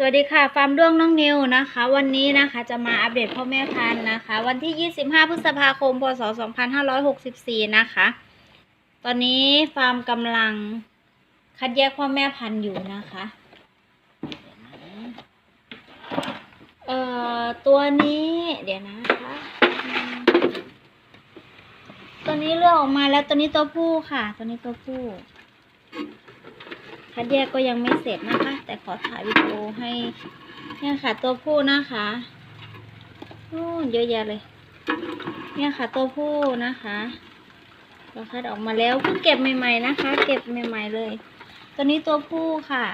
สวัสดีค่ะฟาร์มด้วงน้องนิวนะคะ วันนี้นะคะจะมาอัปเดตพ่อแม่พันธุ์นะคะ วันที่ 25 พฤษภาคม พศ 2564 นะคะ ตอนนี้ฟาร์มกำลังคัดแยกพ่อแม่พันธุ์อยู่นะคะ เอ่อตัวนี้เดี๋ยวนะคะ ตัวนี้เลือกออกมาแล้วตัวนี้ตัวผู้ค่ะ ตัวนี้ตัวผู้ คัดแยกก็ยังไม่เสร็จนะคะ แต่ขอถ่ายวิดีโอให้เนี่ยค่ะตัวผู้นะคะโอ้เยอะแยะเลย เนี่ยค่ะตัวผู้นะคะเราคัดออกมาแล้วเพิ่งเก็บใหม่ๆนะคะ เก็บใหม่ ๆ เลย ตัวนี้ตัวผู้ค่ะ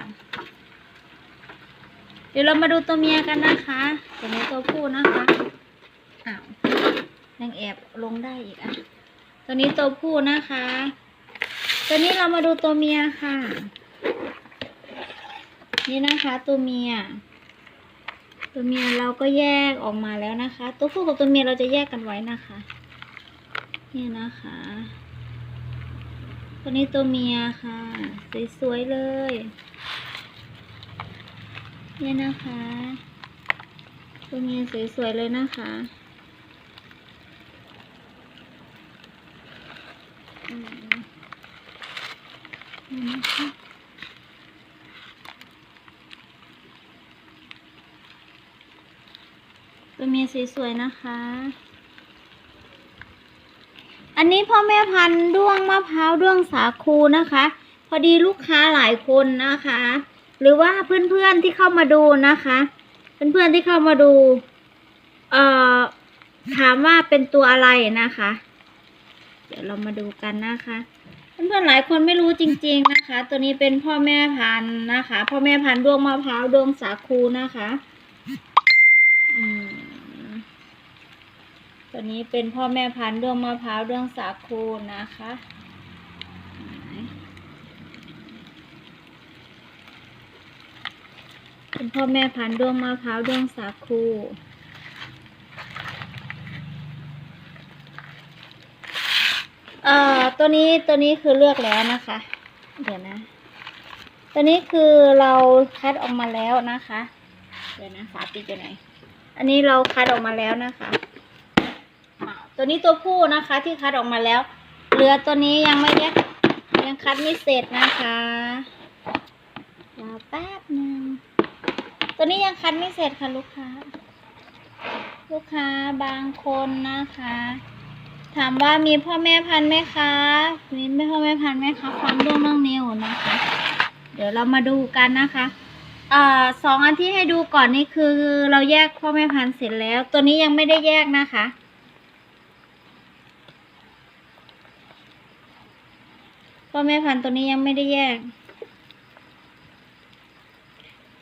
เดี๋ยวเรามาดูตัวเมียกันนะคะตัวนี้ตัวผู้นะคะอ้าวยังแอบลงได้อีกอะตัวนี้ตัวผู้นะคะ ตัวนี้เรามาดูตัวเมียค่ะ นี่นะคะ ตัวเมีย ตัวเมียเราก็แยกออกมาแล้วนะคะ ตัวผู้กับตัวเมียเราจะแยกกันไว้นะคะ นี่นะคะตัวนี้ตัวเมียค่ะ สวยๆเลยนี่นะคะ ตัวเมียสวยๆเลยนะคะอืมนี่นะคะ ตัวเมียสวยๆนะคะ อันนี้พ่อแม่พันธุ์ด้วงมะพร้าวด้วงสาคูนะคะ พอดีลูกค้าหลายคนนะคะ หรือว่าเพื่อนๆที่เข้ามาดูนะคะ เพื่อนๆที่เข้ามาดู เอ่อ ถามว่าเป็นตัวอะไรนะคะ เดี๋ยวเรามาดูกันนะคะเพื่อนๆหลายคนไม่รู้จริง ๆนะคะ ตัวนี้เป็นพ่อแม่พันธุ์นะคะ พ่อแม่พันธุ์ด้วงมะพร้าวด้วงสาคูนะคะ อืม ตัวนี้เป็นพ่อแม่พันธุ์ด้วงมะพร้าวด้วงสาคูนะคะเป็นพ่อแม่พันธุ์ด้วงมะพร้าวด้วงสาคูเอ่อตัวนี้ตัวนี้คือเลือกแล้วนะคะ เดี๋ยวนะ ตัวนี้คือเราคัดออกมาแล้วนะคะ เดี๋ยวนะฝาปิดอยู่ไหน อันนี้เราคัดออกมาแล้วนะคะ ตัวนี้ตัวผู้นะคะที่คัดออกมาแล้ว เหลือตัวนี้ยังไม่แยกยังคัดไม่เสร็จนะคะรอแป๊บหนึ่งตัวนี้ยังคัดไม่เสร็จค่ะลูกค้า ลูกค้าบางคนนะคะ ถามว่ามีพ่อแม่พันธุ์ไหมคะมีไม่พ่อแม่พันธุ์ไหมคะความด้วงน้องนิวนะคะ เดี๋ยวเรามาดูกันนะคะอ่าสองอันที่ให้ดูก่อนนี่คือเราแยกพ่อแม่พันธุ์เสร็จแล้ว ตัวนี้ยังไม่ได้แยกนะคะ พ่อแม่พันธุ์ตัวนี้ยังไม่ได้แยก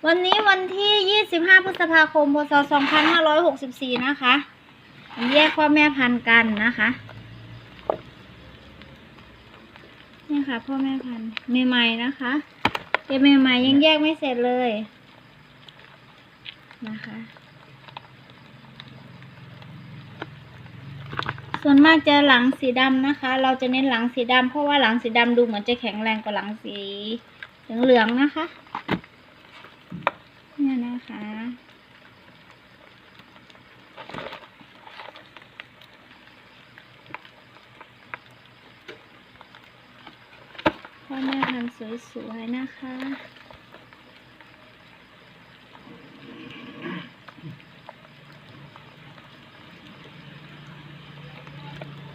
วันนี้วันที่ 25 พฤษภาคม พศ 2564 นะคะแยกพ่อแม่พันธุ์กันนะคะนี่ค่ะ พ่อแม่พันธุ์ใหม่ๆนะคะเก็บใหม่ๆยังแยกไม่เสร็จเลยนะคะ ส่วนมากจะหลังสีดำนะคะ เราจะเน้นหลังสีดำเพราะว่าหลังสีดำดูเหมือนจะแข็งแรงกว่าหลังสีเหลืองๆนะคะเนี่ยนะคะพ่อแม่พันสวยๆนะคะ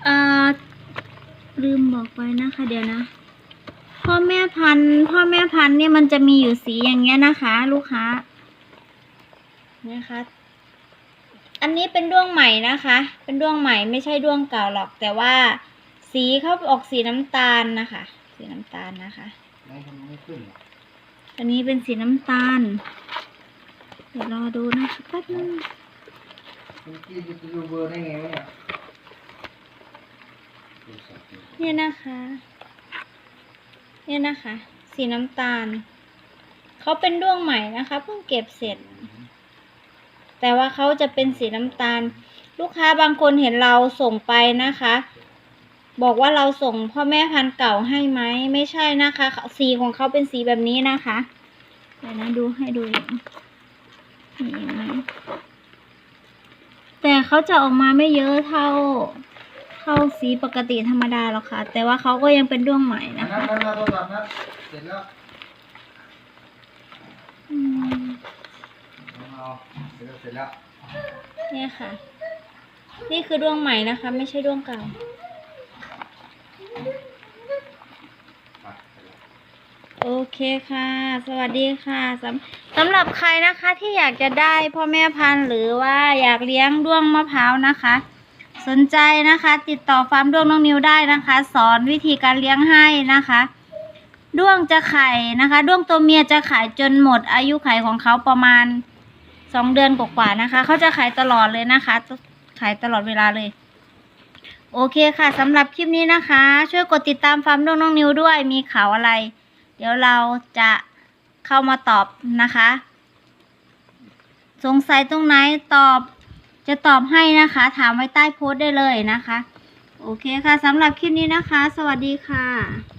เอ่อ ลืมบอกไปนะคะ เดี๋ยวนะ พ่อแม่พันธุ์พ่อแม่พันธุ์เนี่ยมันจะมีอยู่สีอย่างเงี้ยนะคะ ลูกค้านะคะ อันนี้เป็นด้วงใหม่นะคะ เป็นด้วงใหม่ไม่ใช่ด้วงเก่าหรอก แต่ว่าสีเขาออกสีน้ำตาลนะคะ สีน้ำตาลนะคะไม่ทำไม่ขึ้นหรออันนี้เป็นสีน้ำตาล เดี๋ยวรอดูนะคะแป๊บนึงคุณกี้จะดูเบอร์ได้ไงวะเนี่ย เนี่ยนะคะ เนี่ยนะคะ สีน้ำตาล เขาเป็นด้วงใหม่นะคะ เพิ่งเก็บเสร็จ แต่ว่าเขาจะเป็นสีน้ำตาล ลูกค้าบางคนเห็นเราส่งไปนะคะ บอกว่าเราส่งพ่อแม่พันธุ์เก่าให้ไหม ไม่ใช่นะคะ สีของเขาเป็นสีแบบนี้นะคะเดี๋ยวนะดูให้ดูอีกมีอีกไหมแต่เขาจะออกมาไม่เยอะเท่า เท่าสีปกติธรรมดาหรอกค่ะ แต่ว่าเขาก็ยังเป็นด้วงใหม่อันนะนั้นคะ นั่นนั่นโทรศัพท์นัดเสร็จแล้วอืมเอาเสร็จแล้วเสร็จแล้วเนี่ยค่ะ นี่คือด้วงใหม่นะคะ ไม่ใช่ด้วงเก่า ไปเสร็จแล้ว โอเคค่ะ สวัสดีค่ะสำสำหรับใครนะคะที่อยากจะได้พ่อแม่พันธุ์หรือว่าอยากเลี้ยงด้วงมะพร้าวนะคะ สนใจนะคะ ติดต่อฟาร์มด้วงน้องนิวได้นะคะ สอนวิธีการเลี้ยงให้นะคะด้วงจะไข่นะคะด้วงตัวเมียจะไข่จนหมด อายุไข่ของเขาประมาณสองเดือนกว่าๆนะคะ เขาจะไข่ตลอดเลยนะคะไข่ตลอดเวลาเลย โอเคค่ะสำหรับคลิปนี้นะคะ ช่วยกดติดตามฟาร์มด้วงน้องนิวด้วยมีข่าวอะไร เดี๋ยวเราจะเข้ามาตอบนะคะ สงสัยตรงไหนตอบ จะตอบให้นะคะ ถามไว้ใต้โพสต์ได้เลยนะคะ โอเคค่ะสำหรับคลิปนี้นะคะ สวัสดีค่ะ